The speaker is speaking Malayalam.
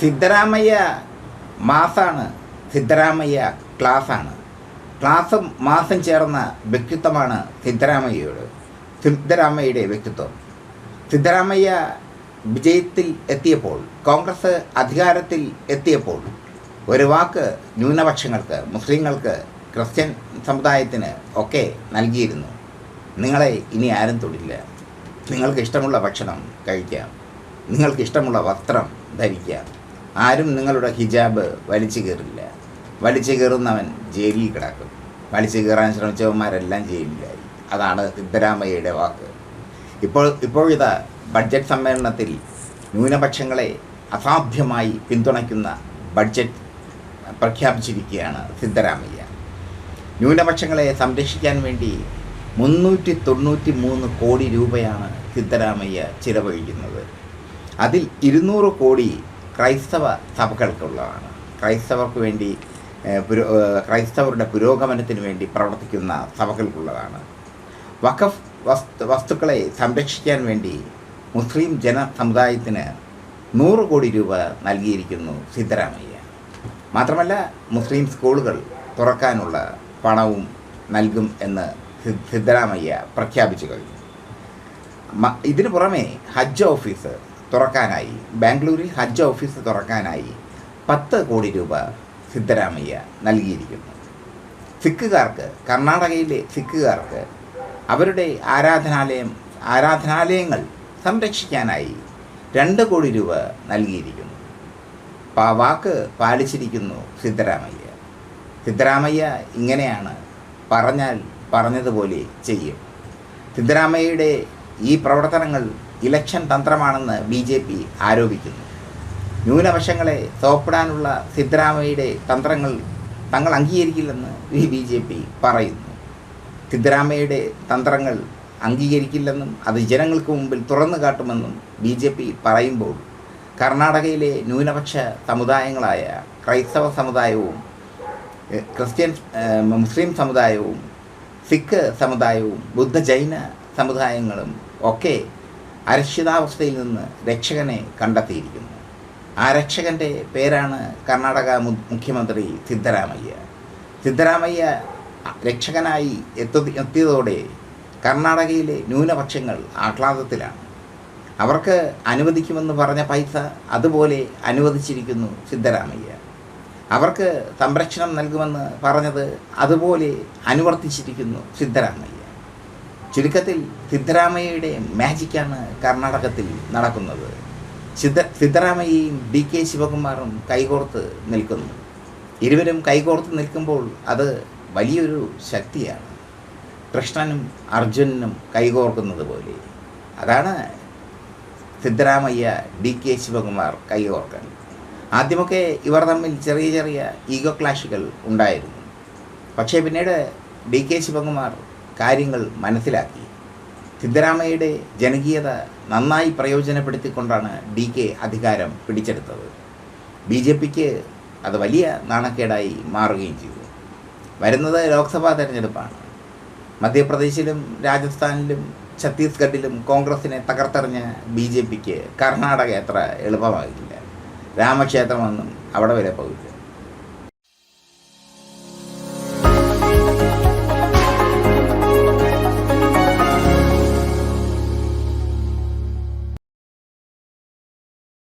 സിദ്ധരാമയ്യ മാസാണ്. സിദ്ധരാമയ്യ ക്ലാസ്സാണ്. ക്ലാസ്സും മാസം ചേർന്ന വ്യക്തിത്വമാണ് സിദ്ധരാമയ്യയുടെ. സിദ്ധരാമയ്യയുടെ വ്യക്തിത്വം. സിദ്ധരാമയ്യ വിജയത്തിൽ എത്തിയപ്പോൾ കോൺഗ്രസ് അധികാരത്തിൽ എത്തിയപ്പോൾ ഒരു വാക്ക് ന്യൂനപക്ഷങ്ങൾക്ക് മുസ്ലിങ്ങൾക്ക് ക്രിസ്ത്യൻ സമുദായത്തിന് ഒക്കെ നൽകിയിരുന്നു. നിങ്ങളെ ഇനി ആരും തൊടില്ല. നിങ്ങൾക്ക് ഇഷ്ടമുള്ള ഭക്ഷണം കഴിക്കാം. നിങ്ങൾക്ക് ഇഷ്ടമുള്ള വസ്ത്രം ധരിക്കാം. ആരും നിങ്ങളുടെ ഹിജാബ് വലിച്ചു കയറില്ല. വലിച്ചു കയറുന്നവൻ ജയിലിൽ കിടക്കും. വലിച്ചു കയറാൻ ശ്രമിച്ചവന്മാരെല്ലാം ജയിലിലായി. അതാണ് സിദ്ധരാമയ്യയുടെ വാക്ക്. ഇപ്പോൾ ഇപ്പോഴിതാ ബഡ്ജറ്റ് സമ്മേളനത്തിൽ ന്യൂനപക്ഷങ്ങളെ അസാധ്യമായി പിന്തുണയ്ക്കുന്ന ബഡ്ജറ്റ് പ്രഖ്യാപിച്ചിരിക്കുകയാണ് സിദ്ധരാമയ്യ. ന്യൂനപക്ഷങ്ങളെ സംരക്ഷിക്കാൻ വേണ്ടി മുന്നൂറ്റി തൊണ്ണൂറ്റി മൂന്ന് കോടി രൂപയാണ് സിദ്ധരാമയ്യ ചിലവഴിക്കുന്നത്. അതിൽ ഇരുന്നൂറ് കോടി ക്രൈസ്തവ സഭകൾക്കുള്ളതാണ്. ക്രൈസ്തവർക്ക് വേണ്ടി ക്രൈസ്തവരുടെ പുരോഗമനത്തിന് വേണ്ടി പ്രവർത്തിക്കുന്ന സഭകൾക്കുള്ളതാണ്. വഖഫ് വസ്തു വസ്തുക്കളെ സംരക്ഷിക്കാൻ വേണ്ടി മുസ്ലിം ജന സമുദായത്തിന് നൂറ് കോടി രൂപ നൽകിയിരിക്കുന്നു സിദ്ധരാമയ്യ. മാത്രമല്ല മുസ്ലിം സ്കൂളുകൾ തുറക്കാനുള്ള പണവും നൽകും എന്ന് സിദ്ധരാമയ്യ പ്രഖ്യാപിച്ചു കഴിഞ്ഞു. ഇതിനു പുറമെ ഹജ്ജ് ഓഫീസ് തുറക്കാനായി. ബാംഗ്ലൂരിൽ ഹജ്ജ് ഓഫീസ് തുറക്കാനായി പത്ത് കോടി രൂപ സിദ്ധരാമയ്യ നൽകിയിരിക്കുന്നു. സിഖുകാർക്ക് കർണാടകയിലെ സിഖുകാർക്ക് അവരുടെ ആരാധനാലയം ആരാധനാലയങ്ങൾ സംരക്ഷിക്കാനായി രണ്ട് കോടി രൂപ നൽകിയിരിക്കുന്നു. വാക്ക് പാലിച്ചിരിക്കുന്നു സിദ്ധരാമയ്യ. സിദ്ധരാമയ്യ ഇങ്ങനെയാണ് പറഞ്ഞാൽ പറഞ്ഞതുപോലെ ചെയ്യും. സിദ്ധരാമയ്യയുടെ ഈ പ്രവർത്തനങ്ങൾ ഇലക്ഷൻ തന്ത്രമാണെന്ന് ബി ജെ പി ആരോപിക്കുന്നു. ന്യൂനപക്ഷങ്ങളെ തോപ്പിടാനുള്ള സിദ്ധരാമയ്യയുടെ തന്ത്രങ്ങൾ തങ്ങൾ അംഗീകരിക്കില്ലെന്ന് ബി ജെ പി പറയുന്നു. സിദ്ധരാമയ്യയുടെ തന്ത്രങ്ങൾ അംഗീകരിക്കില്ലെന്നും അത് ജനങ്ങൾക്ക് മുമ്പിൽ തുറന്നു കാട്ടുമെന്നും ബി ജെ പി പറയുമ്പോൾ കർണാടകയിലെ ന്യൂനപക്ഷ സമുദായങ്ങളായ ക്രൈസ്തവ സമുദായവും ക്രിസ്ത്യൻ മുസ്ലിം സമുദായവും സിഖ് സമുദായവും ബുദ്ധ ജൈന സമുദായങ്ങളും ഒക്കെ അരക്ഷിതാവസ്ഥയിൽ നിന്ന് രക്ഷകനെ കണ്ടെത്തിയിരിക്കുന്നു. ആ രക്ഷകന്റെ പേരാണ് കർണാടക മുഖ്യമന്ത്രി സിദ്ധരാമയ്യ. സിദ്ധരാമയ്യ രക്ഷകനായി എത്തി എത്തിയതോടെ കർണാടകയിലെ ന്യൂനപക്ഷങ്ങൾ ആഹ്ലാദത്തിലാണ്. അവർക്ക് അനുവദിക്കുമെന്ന് പറഞ്ഞ പൈസ അതുപോലെ അനുവദിച്ചിരിക്കുന്നു സിദ്ധരാമയ്യ. അവർക്ക് സംരക്ഷണം നൽകുമെന്ന് പറഞ്ഞത് അതുപോലെ അനുവർത്തിച്ചിരിക്കുന്നു സിദ്ധരാമയ്യ. ചുരുക്കത്തിൽ സിദ്ധരാമയ്യയുടെ മാജിക്കാണ് കർണാടകത്തിൽ നടക്കുന്നത്. സിദ്ധ സിദ്ധരാമയ്യയും ഡി കെ ശിവകുമാറും കൈകോർത്ത് നിൽക്കുന്നു. ഇരുവരും കൈകോർത്ത് നിൽക്കുമ്പോൾ അത് വലിയൊരു ശക്തിയാണ്. കൃഷ്ണനും അർജുനനും കൈകോർക്കുന്നത് പോലെ. അതാണ് സിദ്ധരാമയ്യ ഡി കെ ശിവകുമാർ കൈകോർക്കൽ. ആദ്യമൊക്കെ ഇവർ തമ്മിൽ ചെറിയ ചെറിയ ഈഗോ ക്ലാഷുകൾ ഉണ്ടായിരുന്നു. പക്ഷേ പിന്നീട് ഡി കെ ശിവകുമാർ കാര്യങ്ങൾ മനസ്സിലാക്കി. സിദ്ധരാമയ്യയുടെ ജനകീയത നന്നായി പ്രയോജനപ്പെടുത്തിക്കൊണ്ടാണ് ഡി കെ അധികാരം പിടിച്ചെടുത്തത്. ബി ജെ പിക്ക് അത് വലിയ നാണക്കേടായി മാറുകയും ചെയ്തു. വരുന്നത് ലോക്സഭാ തെരഞ്ഞെടുപ്പാണ്. മധ്യപ്രദേശിലും രാജസ്ഥാനിലും ഛത്തീസ്ഗഡിലും കോൺഗ്രസിനെ തകർത്തെറിഞ്ഞ ബി ജെ പിക്ക് കർണാടക അത്ര എളുപ്പമാകില്ല രാമക്ഷേത്രമൊന്നും അവിടെ വരെ പോകില്ല.